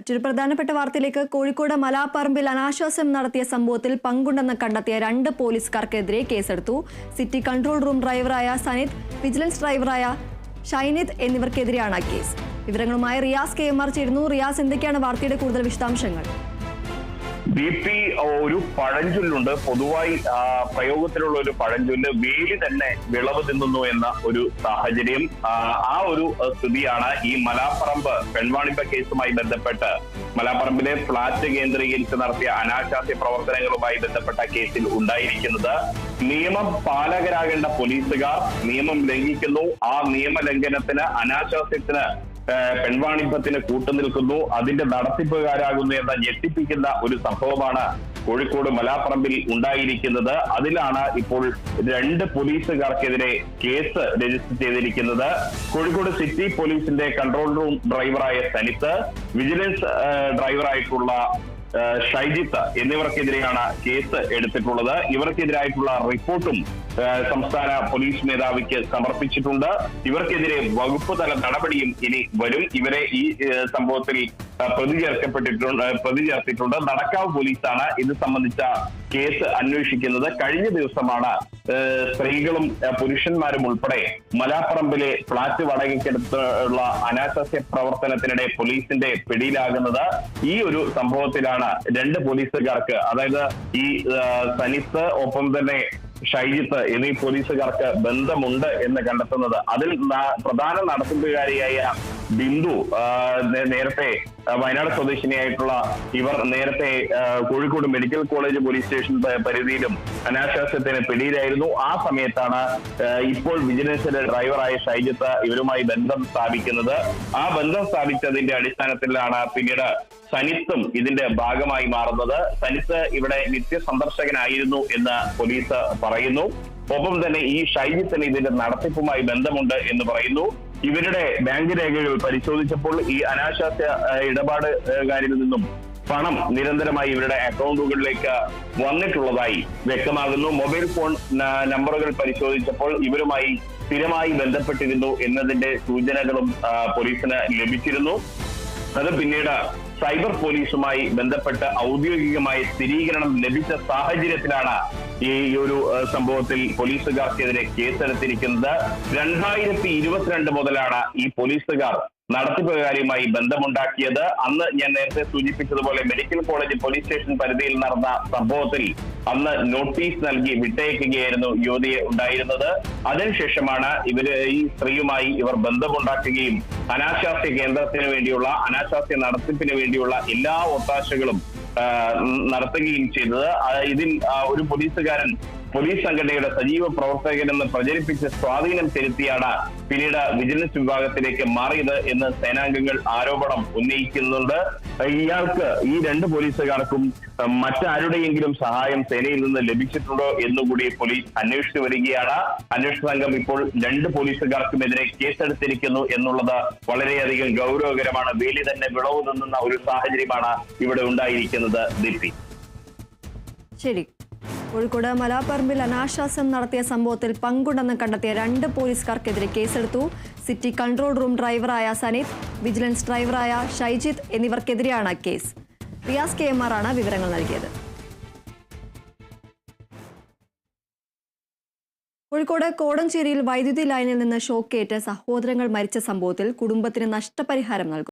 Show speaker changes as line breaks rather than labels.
മറ്റൊരു പ്രധാനപ്പെട്ട വാർത്തയിലേക്ക് കോഴിക്കോട് മലാപ്പറമ്പിൽ അനാശ്വാസം നടത്തിയ സംഭവത്തിൽ പങ്കുണ്ടെന്ന് കണ്ടെത്തിയ രണ്ട് പോലീസുകാർക്കെതിരെ കേസെടുത്തു. സിറ്റി കൺട്രോൾ റൂം ഡ്രൈവറായ സനിത് വിജിലൻസ് ഡ്രൈവറായ ഷൈനിത് എന്നിവർക്കെതിരെയാണ് കേസ്. വിവരങ്ങളുമായി റിയാസ് കെ എം ആർ ചേരുന്നു. റിയാസ് എന്തൊക്കെയാണ് വാർത്തയുടെ കൂടുതൽ വിശദാംശങ്ങൾ?
ബി പി ഒരു പഴഞ്ചൊല്ലുണ്ട്. പൊതുവായി പ്രയോഗത്തിലുള്ള ഒരു പഴഞ്ചൊല്ല് വേലി തന്നെ വിളവ് തിന്നുന്നു എന്ന ഒരു സാഹചര്യം ആ, ഒരു സ്ഥിതിയാണ് ഈ മലാപ്പറമ്പ് പെൺവാണിപ്പ കേസുമായി ബന്ധപ്പെട്ട് മലാപ്പറമ്പിലെ ഫ്ളാറ്റ് കേന്ദ്രീകരിച്ച് നടത്തിയ അനാശാസ്യ പ്രവർത്തനങ്ങളുമായി ബന്ധപ്പെട്ട കേസിൽ ഉണ്ടായിരിക്കുന്നത്. നിയമം പാലകരാകേണ്ട പോലീസുകാർ നിയമം ലംഘിക്കുന്നു. ആ നിയമലംഘനത്തിന് അനാശാസ്യത്തിന് പെൺവാണിഭത്തിന് കൂട്ടുനിൽക്കുന്നു അതിന്റെ നടത്തിപ്പുകാരാകുന്നു എന്ന ഞെട്ടിപ്പിക്കുന്ന ഒരു സംഭവമാണ് കോഴിക്കോട് മലാപ്പറമ്പിൽ ഉണ്ടായിരിക്കുന്നത്. അതിലാണ് ഇപ്പോൾ രണ്ട് പോലീസുകാർക്കെതിരെ കേസ് രജിസ്റ്റർ ചെയ്തിരിക്കുന്നത്. കോഴിക്കോട് സിറ്റി പോലീസിന്റെ കൺട്രോൾ റൂം ഡ്രൈവറായ സനിത്ത് വിജിലൻസ് ഡ്രൈവറായിട്ടുള്ള ഷൈജിത്ത് എന്നിവർക്കെതിരെയാണ് കേസ് എടുത്തിട്ടുള്ളത്. ഇവർക്കെതിരായിട്ടുള്ള റിപ്പോർട്ടും സംസ്ഥാന പോലീസ് മേധാവിക്ക് സമർപ്പിച്ചിട്ടുണ്ട്. ഇവർക്കെതിരെ വകുപ്പ് തല നടപടിയും ഇനി വരും. ഇവരെ ഈ സംഭവത്തിൽ പ്രതി ചേർക്കപ്പെട്ടിട്ടുണ്ട് പ്രതി ചേർത്തിട്ടുണ്ട് നടക്കാവ് പോലീസാണ് ഇത് സംബന്ധിച്ച കേസ് അന്വേഷിക്കുന്നത്. കഴിഞ്ഞ ദിവസമാണ് സ്ത്രീകളും പുരുഷന്മാരും ഉൾപ്പെടെ മലാപ്പറമ്പിലെ ഫ്ളാറ്റ് വാടകയ്ക്കെടുത്തുള്ള അനാശാസ്യ പ്രവർത്തനത്തിനിടെ പോലീസിന്റെ പിടിയിലാകുന്നത്. ഈ ഒരു സംഭവത്തിലാണ് രണ്ട് പോലീസുകാർക്ക് അതായത് ഈ സനിത്ത് ഒപ്പം തന്നെ ഷൈജിത്ത് എന്നീ പോലീസുകാർക്ക് ബന്ധമുണ്ട് എന്ന് കണ്ടെത്തുന്നത്. അതിൽ പ്രധാന നടത്തിപ്പുകാരിയായ ബിന്ദു നേരത്തെ വയനാട് സ്വദേശിനിയായിട്ടുള്ള ഇവർ നേരത്തെ Kozhikode medical college police station പരിധിയിലും അനാശാസ്യത്തിന് പിടിയിലായിരുന്നു. ആ സമയത്താണ് ഇപ്പോൾ വിജിലൻസിന്റെ ഡ്രൈവറായ ഷൈജിത്ത് ഇവരുമായി ബന്ധം സ്ഥാപിക്കുന്നത്. ആ ബന്ധം സ്ഥാപിച്ചതിന്റെ അടിസ്ഥാനത്തിലാണ് പിന്നീട് സനിത്തും ഇതിന്റെ ഭാഗമായി മാറുന്നത്. സനിത്ത് ഇവിടെ നിത്യ സന്ദർശകനായിരുന്നു എന്ന് പോലീസ് പറയുന്നു. ഒപ്പം തന്നെ ഈ ഷൈജിത്തിന് ഇതിന്റെ നടത്തിപ്പുമായി ബന്ധമുണ്ട് എന്ന് പറയുന്നു. ഇവരുടെ ബാങ്ക് രേഖകൾ പരിശോധിച്ചപ്പോൾ ഈ അനാശാസ്യ ഇടപാട് ഇടപാടുകാരിൽ നിന്നും പണം നിരന്തരമായി ഇവരുടെ അക്കൗണ്ടുകളിലേക്ക് വന്നിട്ടുള്ളതായി വ്യക്തമാകുന്നു. മൊബൈൽ ഫോൺ നമ്പറുകൾ പരിശോധിച്ചപ്പോൾ ഇവരുമായി സ്ഥിരമായി ബന്ധപ്പെട്ടിരുന്നു എന്നതിന്റെ സൂചനകളും പോലീസിന് ലഭിച്ചിരുന്നു. അത് പിന്നീട് സൈബർ പോലീസുമായി ബന്ധപ്പെട്ട് ഔദ്യോഗികമായി സ്ഥിരീകരണം ലഭിച്ച സാഹചര്യത്തിലാണ് ഈ ഒരു സംഭവത്തിൽ പോലീസുകാർക്കെതിരെ കേസെടുത്തിരിക്കുന്നത് രണ്ടായിരത്തി ഇരുപത്തിരണ്ട് മുതലാണ് ഈ പോലീസുകാർ നടത്തിപ്പുകാരിയുമായി ബന്ധമുണ്ടാക്കിയത്. അന്ന് ഞാൻ നേരത്തെ സൂചിപ്പിച്ചതുപോലെ മെഡിക്കൽ കോളേജ് പോലീസ് സ്റ്റേഷൻ പരിധിയിൽ നടന്ന സംഭവത്തിൽ അന്ന് നോട്ടീസ് നൽകി വിട്ടയക്കുകയായിരുന്നു യുവതിയെ ഉണ്ടായിരുന്നത്. അതിനുശേഷമാണ് ഇവർ ഈ സ്ത്രീയുമായി ഇവർ ബന്ധമുണ്ടാക്കുകയും അനാശാസ്യ കേന്ദ്രത്തിന് വേണ്ടിയുള്ള അനാശാസ്യ നടത്തിപ്പിന് വേണ്ടിയുള്ള എല്ലാ ഒത്താശകളും നടത്തുകയും ചെയ്തത്. ഇതിൽ ഒരു പോലീസുകാരൻ പോലീസ് സംഘടനയുടെ സജീവ പ്രവർത്തകനെന്ന് പ്രചരിപ്പിച്ച് സ്വാധീനം ചെലുത്തിയാണ് പിന്നീട് വിജിലൻസ് വിഭാഗത്തിലേക്ക് മാറിയത് എന്ന് സേനാംഗങ്ങൾ ആരോപണം ഉന്നയിക്കുന്നുണ്ട്. ഇയാൾക്ക് ഈ രണ്ട് പോലീസുകാർക്കും മറ്റാരുടെയെങ്കിലും സഹായം സേനയിൽ നിന്ന് ലഭിച്ചിട്ടുണ്ടോ എന്നുകൂടി പോലീസ് അന്വേഷിച്ചു വരികയാണ്. അന്വേഷണ സംഘം ഇപ്പോൾ രണ്ട് പോലീസുകാർക്കുമെതിരെ കേസെടുത്തിരിക്കുന്നു എന്നുള്ളത് വളരെയധികം ഗൗരവകരമാണ്. വേലി തന്നെ വിളവ് നിന്നുന്ന ഒരു സാഹചര്യമാണ് ഇവിടെ ഉണ്ടായിരിക്കുന്നത് ദീപ്തി.
ശരി. കോഴിക്കോട് മലാപ്പറമ്പിൽ അനാശ്വാസം നടത്തിയ സംഭവത്തിൽ പങ്കുണ്ടെന്ന് കണ്ടെത്തിയ രണ്ട് പോലീസുകാർക്കെതിരെ കേസെടുത്തു. സിറ്റി കൺട്രോൾ റൂം ഡ്രൈവറായ സനീത് വിജിലൻസ് ഡ്രൈവറായ ഷൈജിത്ത് എന്നിവർക്കെതിരെയാണ് കേസ്. റിയാസ് കെ എം ആണ് വിവരങ്ങൾ നൽകിയത്. കോഴിക്കോട് കോടഞ്ചേരിയിൽ വൈദ്യുതി ലൈനിൽ നിന്ന് ഷോക്കേറ്റ് സഹോദരങ്ങൾ മരിച്ച സംഭവത്തിൽ കുടുംബത്തിന് നഷ്ടപരിഹാരം നൽകും.